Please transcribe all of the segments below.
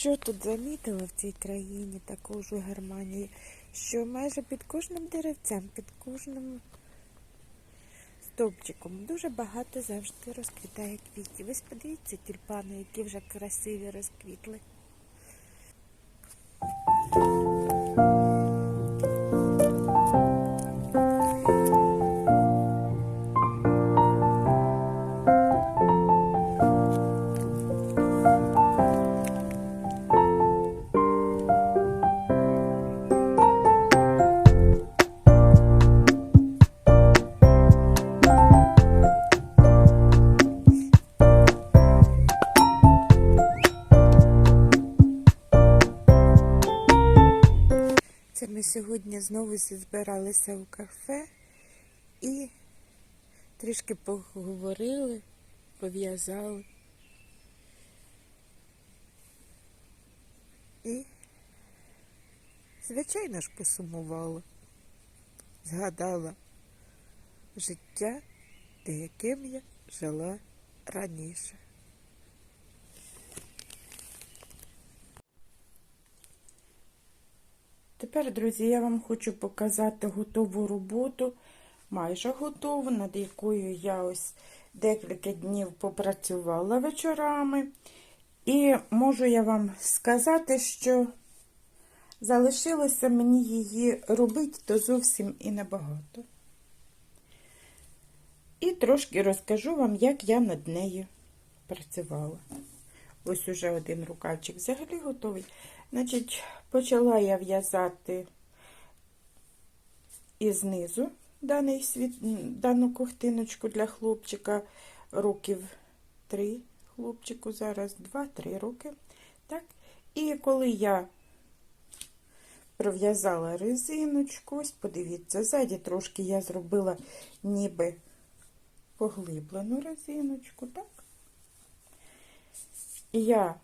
що тут замітила в цій країні, також у Германії, що майже під кожним деревцем, під кожним стовпчиком дуже багато завжди розквітає квітів. Ось подивіться тюльпани, які вже красиві розквітли. Знову збиралися у кафе і трішки поговорили, пов'язали. І, звичайно ж, посумувала, згадала життя, яким я жила раніше. Тепер, друзі, я вам хочу показати готову роботу, майже готову, над якою я ось декілька днів попрацювала вечорами. І можу я вам сказати, що залишилося мені її робити то зовсім і небагато. І трошки розкажу вам, як я над нею працювала. Ось уже один рукавчик взагалі готовий. Значить, почала я в'язати і знизу даний світ, дану ковтиночку для хлопчика років три. Хлопчику зараз 2-3 роки. Так? І коли я пров'язала резиночку, ось подивіться, ззаді трошки я зробила ніби поглиблену резиночку, так? Я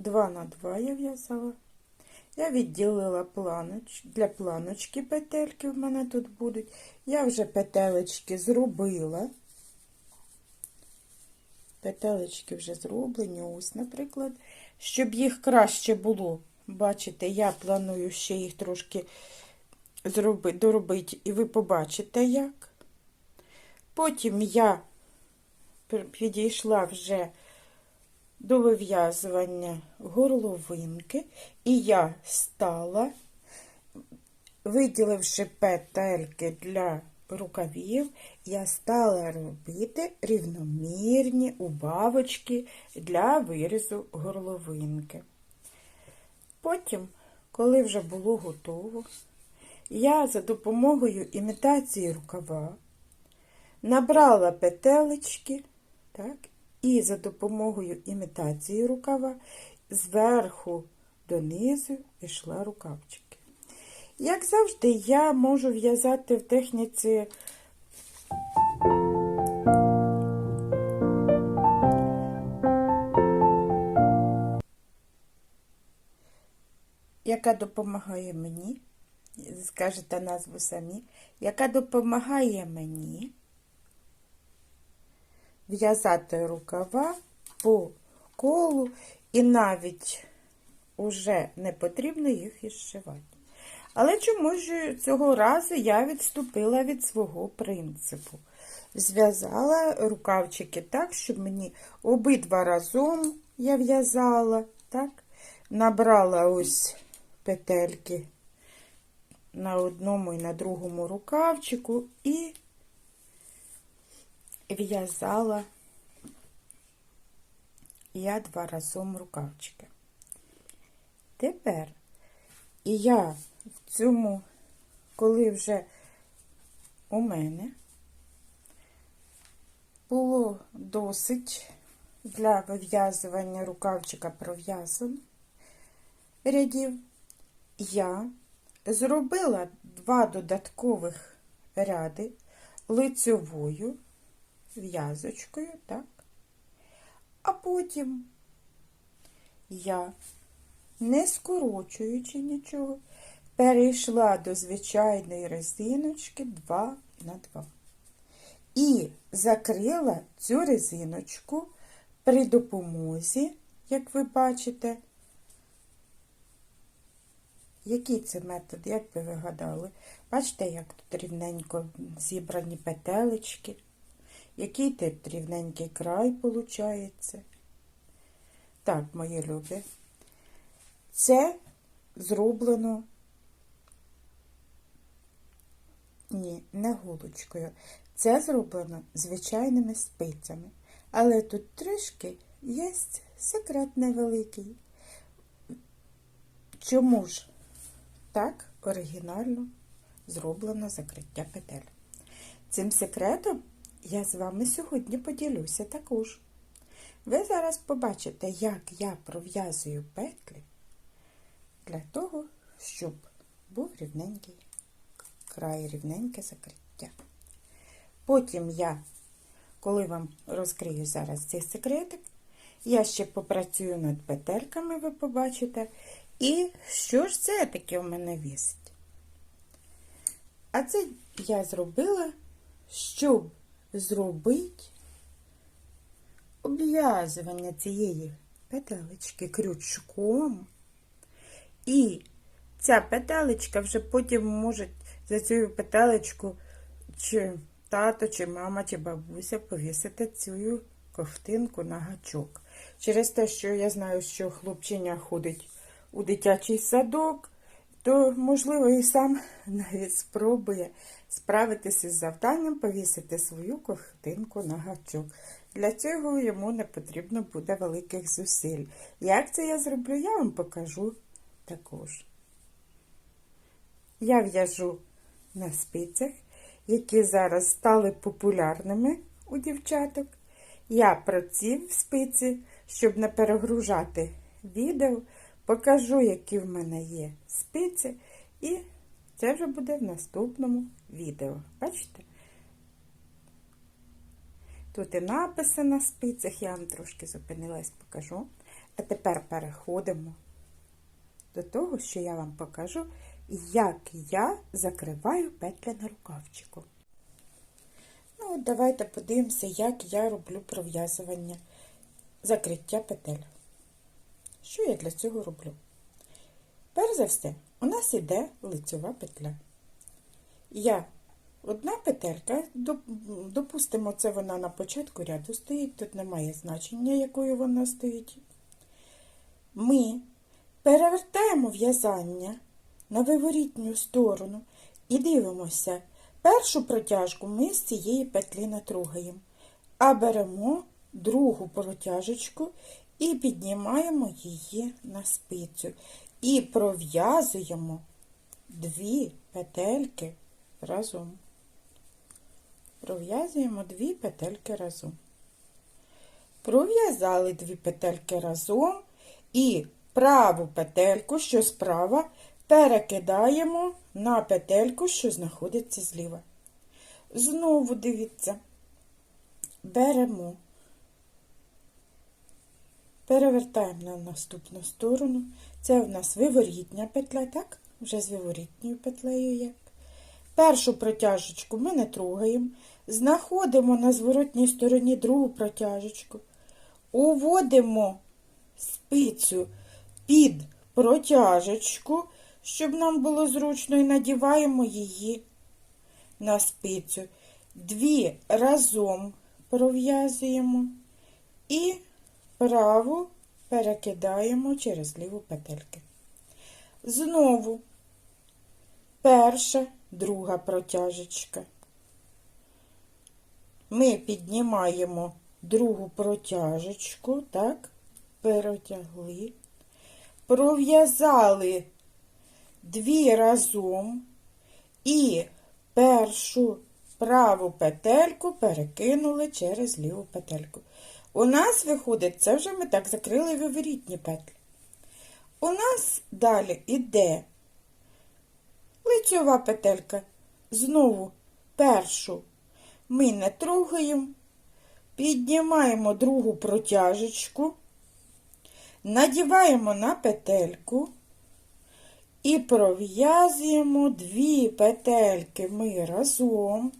2 на 2 я в'язала. Я відділила планоч, для планочки петельки в мене тут будуть. Я вже петелечки зробила. Петелечки вже зроблені, ось, наприклад, щоб їх краще було. Бачите, я планую ще їх трошки зробити, доробити, і ви побачите як. Потім я підійшла вже до вив'язування горловинки, і я стала, виділивши петельки для рукавів, я стала робити рівномірні убавочки для вирізу горловинки. Потім, коли вже було готово, я за допомогою імітації рукава набрала петелечки, так, і за допомогою імітації рукава зверху донизу йшла рукавчики. Як завжди, я можу в'язати в техніці яка допомагає мені, скажете назву самі, яка допомагає мені в'язати рукава по колу, і навіть уже не потрібно їх ішивати. Але чомусь же цього разу я відступила від свого принципу. Зв'язала рукавчики так, щоб мені обидва разом я в'язала, так, набрала ось петельки на одному і на другому рукавчику і в'язала я два разом рукавчики. Тепер я в цьому, коли вже у мене було досить для вив'язування рукавчика пров'язано рядів, я зробила два додаткових ряди лицьовою в'язочкою, так? А потім я, не скорочуючи нічого, перейшла до звичайної резиночки 2 на 2. І закрила цю резиночку при допомозі як ви бачите. Який це метод, як би ви гадали? Бачите, як тут рівненько зібрані петелечки, який тут рівненький край виходить. Так, мої любі, це зроблено, ні, не голочкою. Це зроблено звичайними спицями. Але тут трішки є секрет невеликий. Чому ж так оригінально зроблено закриття петель? Цим секретом я з вами сьогодні поділюся також. Ви зараз побачите, як я пров'язую петлі для того, щоб був рівненький край, рівненьке закриття. Потім я, коли вам розкрию зараз цей секретик, я ще попрацюю над петельками, ви побачите. І що ж це таке в мене вісить? А це я зробила, щоб зробити обв'язування цієї петелечки крючком. І ця петелечка вже потім може за цю петелечку чи тато, чи мама, чи бабуся повісити цю ковтинку на гачок. Через те, що я знаю, що хлопчиня ходить у дитячий садок, то, можливо, і сам навіть спробує справитися з завданням повісити свою ковтинку на гачок. Для цього йому не потрібно буде великих зусиль. Як це я зроблю, я вам покажу також. Я в'яжу на спицях, які зараз стали популярними у дівчаток. Я про ці спиці, щоб не перегружати відео, покажу, які в мене є спиці, і це вже буде в наступному відео. Бачите? Тут і написи на спицях, я вам трошки зупинилась, покажу. А тепер переходимо до того, що я вам покажу, як я закриваю петля на рукавчику. Ну, от давайте подивимося, як я роблю пров'язування закриття петель. Що я для цього роблю? Перш за все, у нас іде лицьова петля. Я одна петелька, допустимо, це вона на початку ряду стоїть, тут немає значення, якою вона стоїть. Ми перевертаємо в'язання на виворітню сторону і дивимося, першу протяжку ми з цієї петлі натругаємо, а беремо другу протяжечку і піднімаємо її на спицю. І пров'язуємо дві петельки разом. Пров'язуємо дві петельки разом. Пров'язали дві петельки разом і праву петельку, що справа, перекидаємо на петельку, що знаходиться зліва. Знову дивіться, беремо, перевертаємо на наступну сторону. Це в нас виворітня петля, так? Вже з виворітньою петлею як. Першу протяжечку ми не трогаємо, знаходимо на зворотній стороні другу протяжечку, уводимо спицю під протяжечку, щоб нам було зручно, і надіваємо її на спицю. Дві разом пров'язуємо і праву перекидаємо через ліву петельки. Знову перша, друга протяжечка. Ми піднімаємо другу протяжечку, так, перетягли, пров'язали дві разом і першу праву петельку перекинули через ліву петельку. У нас виходить, це вже ми так закрили виворітні петлі. У нас далі йде лицьова петелька. Знову першу ми не трогаємо, піднімаємо другу протяжечку, надіваємо на петельку і пров'язуємо дві петельки ми разом,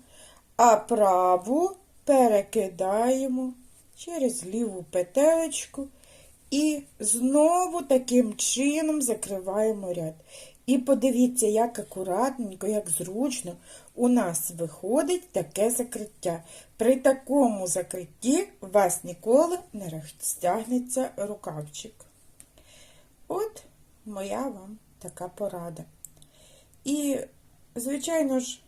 а праву перекидаємо через ліву петелечку І знову таким чином закриваємо ряд. І подивіться, як акуратненько, як зручно у нас виходить таке закриття. При такому закритті у вас ніколи не розтягнеться рукавчик. От моя вам така порада. І, звичайно ж,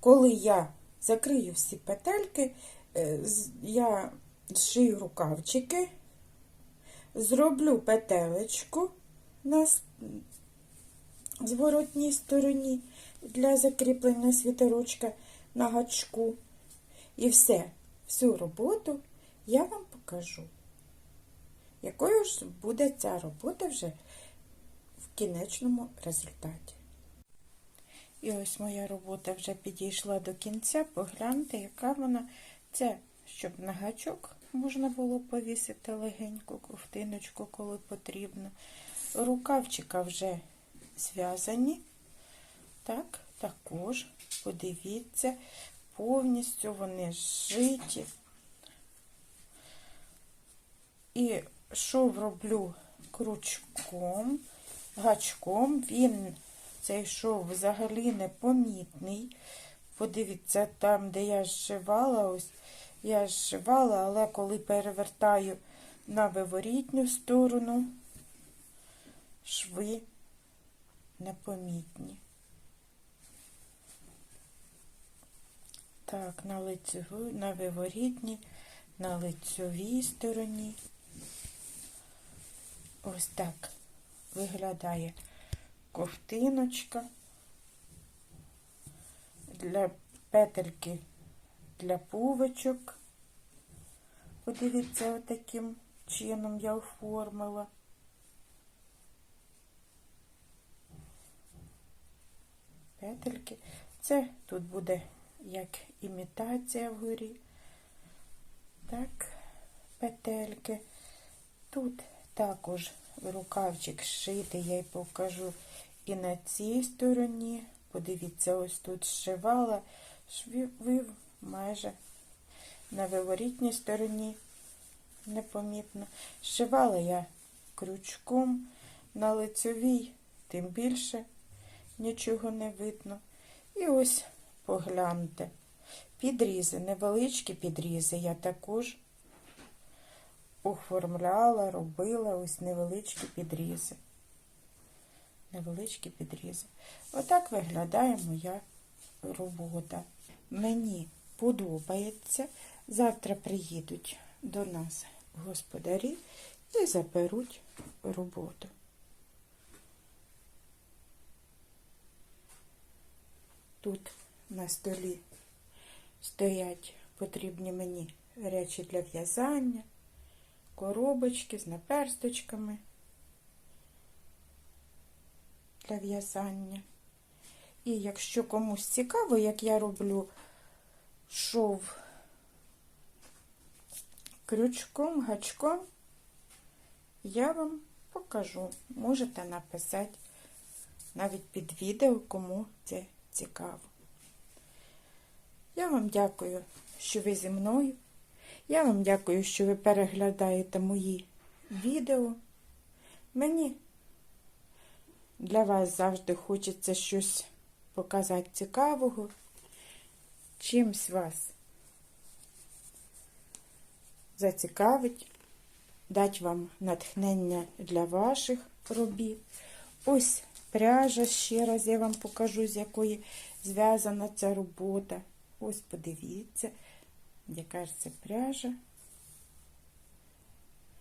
коли я закрию всі петельки, е, я зшию рукавчики, зроблю петелечку на зворотній стороні для закріплення світерочка на гачку. І все, всю роботу я вам покажу. Якою ж буде ця робота вже в кінечному результаті. І ось моя робота вже підійшла до кінця. Погляньте, яка вона. Це, щоб на гачок можна було повісити легеньку ковтиночку, коли потрібно. Рукавчика вже зв'язані. Так, також, подивіться, повністю вони зшиті. І шов роблю крючком, гачком. Він цей шов взагалі непомітний. Подивіться, там, де я зшивала, ось я зшивала, але коли перевертаю на виворітню сторону, шви непомітні. Так, на лицеву, на виворітній, на лицевій стороні. Ось так виглядає ковтиночка для петельки для пувочок. Подивіться, отаким чином я оформила. Петельки. Це тут буде як імітація вгорі. Так, петельки. Тут також рукавчик зшитий, я й покажу і на цій стороні. Подивіться, ось тут зшивала, майже на виворітній стороні, непомітно. Зшивала я крючком на лицевій, тим більше нічого не видно. І ось погляньте. Підрізи, невеличкі підрізи я також оформляла, робила ось невеличкі підрізи. Невеличкі підрізи. Отак виглядає моя робота. Мені подобається. Завтра приїдуть до нас господарі і заберуть роботу. Тут на столі стоять потрібні мені речі для в'язання, коробочки з наперсточками для в'язання. І якщо комусь цікаво, як я роблю шов крючком, гачком, я вам покажу. Можете написати навіть під відео, кому це цікаво. Я вам дякую, що ви зі мною. Я вам дякую, що ви переглядаєте мої відео. Мені для вас завжди хочеться щось показати цікавого, чимсь вас зацікавить, дати вам натхнення для ваших робіт. Ось пряжа, ще раз я вам покажу, з якої зв'язана ця робота. Ось подивіться, яка ж це пряжа.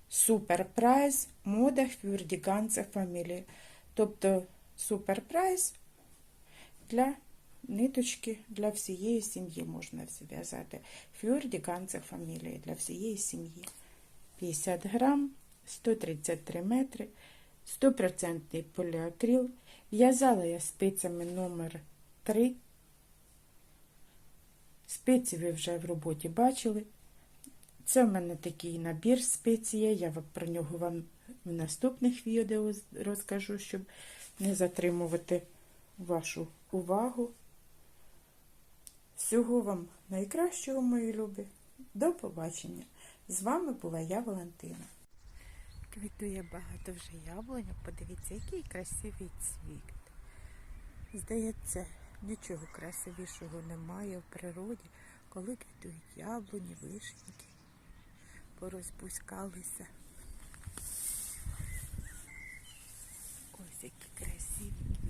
Суперпрайс мода Фюрдіганця фамілії. Тобто суперпрайс для ниточки для всієї сім'ї можна зв'язати. Фюрдіганця фамілії для всієї сім'ї. 50 грам, 133 метри, 100% поліакрил. В'язала я спицями номер 3 Спиці ви вже в роботі бачили. Це в мене такий набір спиці є. Я про нього вам в наступних відео розкажу, щоб не затримувати вашу увагу. Всього вам найкращого, мої любі. До побачення! З вами була я, Валентина. Квітує багато вже яблуньок. Подивіться, який красивий цвіт. Здається, нічого красивішого немає в природі, коли квітують яблуні, вишеньки, порозпускалися. Ось які красиві.